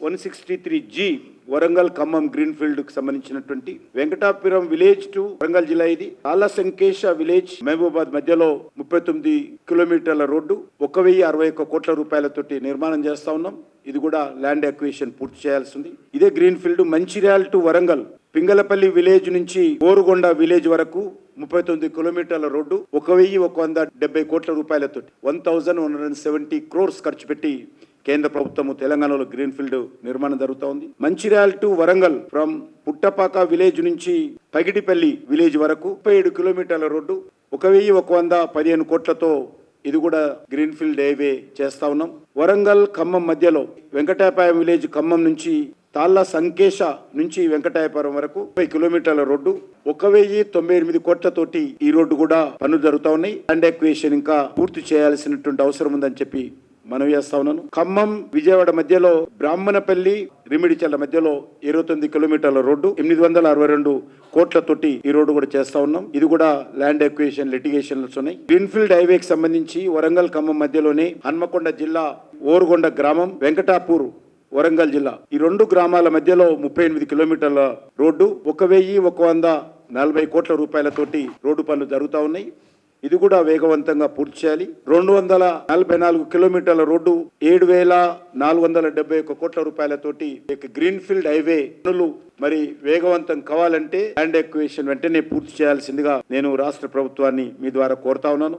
One sixty three G Warangal Khammam గ్రీన్ఫీల్డ్కు సంబంధించినటువంటి Venkatapuram village to Warangal జిల్లా ఇది. ఆలా సంకేశ విలేజ్ మహబూబాద్ మధ్యలో ముప్పై తొమ్మిది కిలోమీటర్ల రోడ్డు ఒక వెయ్యి అరవై ఒక్క కోట్ల రూపాయలతోటి నిర్మాణం చేస్తా ఉన్నాం. ఇది కూడా ల్యాండ్ అక్విజిషన్ పూర్తి చేయాల్సి ఉంది ఇదే green field Mancherial to Warangal Pingalapalli village నుంచి ఓరుగొండ విలేజ్ వరకు ముప్పై తొమ్మిది కిలోమీటర్ల రోడ్డు ఒక వెయ్యి ఒక వంద డెబ్బై కోట్ల రూపాయలతో one thousand one hundred seventy crores ఖర్చు పెట్టి కేంద్ర ప్రభుత్వము తెలంగాణలో గ్రీన్ ఫీల్డ్ నిర్మాణం జరుగుతూ ఉంది Mancherial to Warangal from Puttapaka village నుంచి పగిడిపల్లి విలేజ్ వరకు ముప్పై ఏడు కిలోమీటర్ల రోడ్డు ఒక వెయ్యి ఒక వంద పదిహేను కోట్లతో ఇది కూడా గ్రీన్ ఫీల్డ్ హైవే చేస్తా ఉన్నాం. వరంగల్ ఖమ్మం మధ్యలో వెంకటాపాయం విలేజ్ ఖమ్మం నుంచి తాళ్ళ సంకేశ నుంచి వెంకటాయపురం వరకు ముప్పై కిలోమీటర్ల రోడ్డు ఒక వెయ్యి తొంభై ఎనిమిది కోట్లతోటి ఈ రోడ్డు కూడా పనులు జరుగుతా ఉన్నాయి. ల్యాండ్ ఎక్వేషన్ ఇంకా పూర్తి చేయాల్సినటువంటి అవసరం ఉందని చెప్పి మనవి చేస్తా ఉన్నాను. ఖమ్మం విజయవాడ మధ్యలో బ్రాహ్మణపల్లి రిమిడిచల్ల మధ్యలో ఇరవై తొమ్మిది కిలోమీటర్ల రోడ్డు ఎనిమిది వందల అరవై రెండు కోట్ల తోటి ఈ రోడ్డు కూడా చేస్తా ఉన్నాం. ఇది కూడా ల్యాండ్ ఎక్వేషన్ లిటిగేషన్స్ ఉన్నాయి. గ్రీన్ఫీల్డ్ హైవేకి సంబంధించి వరంగల్ ఖమ్మం మధ్యలోనే హన్మకొండ జిల్లా ఓరుగొండ గ్రామం వెంకటాపూర్ వరంగల్ జిల్లా. ఈ రెండు గ్రామాల మధ్యలో ముప్పై ఎనిమిది కిలోమీటర్ల రోడ్డు ఒక వెయ్యి ఒక వంద నలభై కోట్ల రూపాయలతోటి రోడ్డు పనులు జరుగుతూ ఉన్నాయి. ఇది కూడా వేగవంతంగా పూర్తి చేయాలి. రెండు వందల నలభై నాలుగు కిలోమీటర్ల రోడ్డు ఏడు వేల నాలుగు వందల డెబ్బై ఒక కోట్ల రూపాయలతోటి గ్రీన్ ఫీల్డ్ హైవే పనులు మరి వేగవంతం కావాలంటే ల్యాండ్ ఎక్వేషన్ వెంటనే పూర్తి చేయాల్సిందిగా నేను రాష్ట్ర ప్రభుత్వాన్ని మీ ద్వారా కోరుతా ఉన్నాను.